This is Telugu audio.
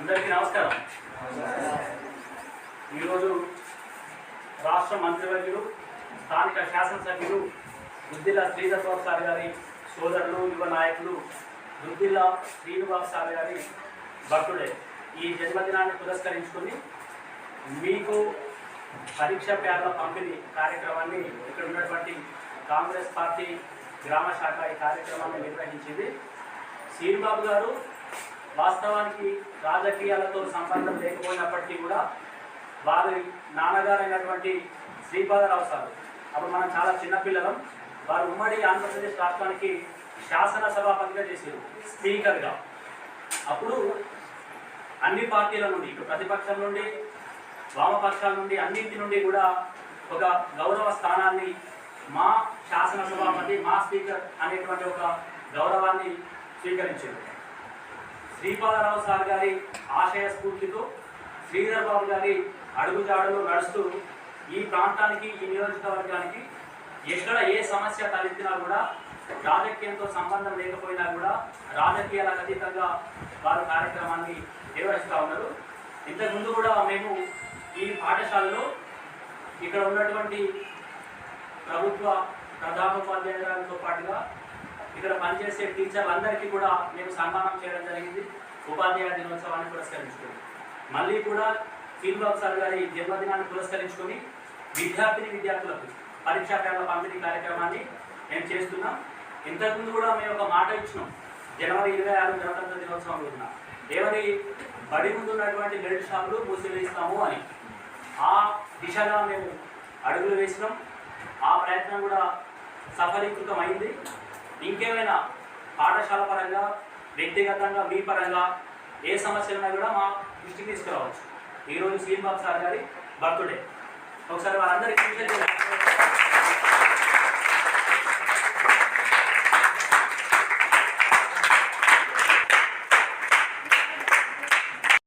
అందరికీ నమస్కారం. ఈరోజు రాష్ట్ర మంత్రివర్యులు స్థానిక శాసనసభ్యులు దుద్దిల్ల శ్రీధర్ సార్ గారి సోదరులు యువ నాయకులు దుద్దిల్ల శ్రీనివాస్ సార్ గారి భక్తుడే. ఈ జన్మదినాన్ని పురస్కరించుకుని మీకు పరీక్ష పేర్ల పంపిణీ కార్యక్రమాన్ని ఇక్కడ ఉన్నటువంటి కాంగ్రెస్ పార్టీ గ్రామ శాఖ ఈ కార్యక్రమాన్ని నిర్వహించింది. శ్రీనిబాబు గారు వాస్తవానికి రాజకీయాలతో సంబంధం లేకపోయినప్పటికీ కూడా వారి నాన్నగారైనటువంటి అయినటువంటి శ్రీపాదరావు సార్ అప్పుడు మనం చాలా చిన్నపిల్లలం వారు ఉమ్మడి ఆంధ్రప్రదేశ్ రాష్ట్రానికి శాసనసభాపతిగా చేశారు స్పీకర్గా. అప్పుడు అన్ని పార్టీల నుండి ఇటు ప్రతిపక్షం నుండి వామపక్షాల నుండి అన్నింటి నుండి కూడా ఒక గౌరవ స్థానాన్ని మా శాసనసభాపతి మా స్పీకర్ అనేటువంటి ఒక గౌరవాన్ని స్వీకరించారు. శ్రీపాదరావు సార్ గారి ఆశయ స్ఫూర్తితో శ్రీధర్ బాబు గారి అడుగుజాడలో నడుస్తూ ఈ ప్రాంతానికి ఈ నియోజకవర్గానికి ఎక్కడ ఏ సమస్య తలెత్తినా కూడా రాజకీయంతో సంబంధం లేకపోయినా కూడా రాజకీయాలకు అతీతంగా వారు కార్యక్రమాన్ని నిర్వహిస్తూ ఉన్నారు. ఇంతకుముందు కూడా మేము ఈ పాఠశాలలో ఇక్కడ ఉన్నటువంటి ప్రభుత్వ ప్రధానోపాధ్యాయులతో పాటుగా ఇక్కడ పనిచేసే టీచర్లందరికీ కూడా మేము సన్మానం చేయడం జరిగింది. ఉపాధ్యాయ దినోత్సవాన్ని పురస్కరించుకుని. మళ్ళీ కూడా ఫీల్బాబు సార్ గారి జన్మదినాన్ని పురస్కరించుకొని విద్యార్థిని విద్యార్థులకు పరీక్షా పేర్ల పంపిణీ కార్యక్రమాన్ని మేము చేస్తున్నాం. ఇంతకుముందు కూడా మేము ఒక మాట ఇచ్చినాం. జనవరి ఇరవై ఆరు గణతంత్ర దినోత్సవం రోజున. ఏమని బడి ముందు ఉన్నటువంటి బెల్ట్ షాపులు మూసివేస్తాము అని. ఆ దిశగా మేము అడుగులు వేసినాం. ఆ ప్రయత్నం కూడా సఫలీకృతం అయింది ఇంకేమైనా పాఠశాల పరంగా వ్యక్తిగతంగా మీ పరంగా ఏ సమస్యలైనా కూడా మా దృష్టికి తీసుకురావచ్చు. ఈరోజు శ్రీనివాస్ సార్ గారి బర్త్డే. ఒకసారి వారందరికీ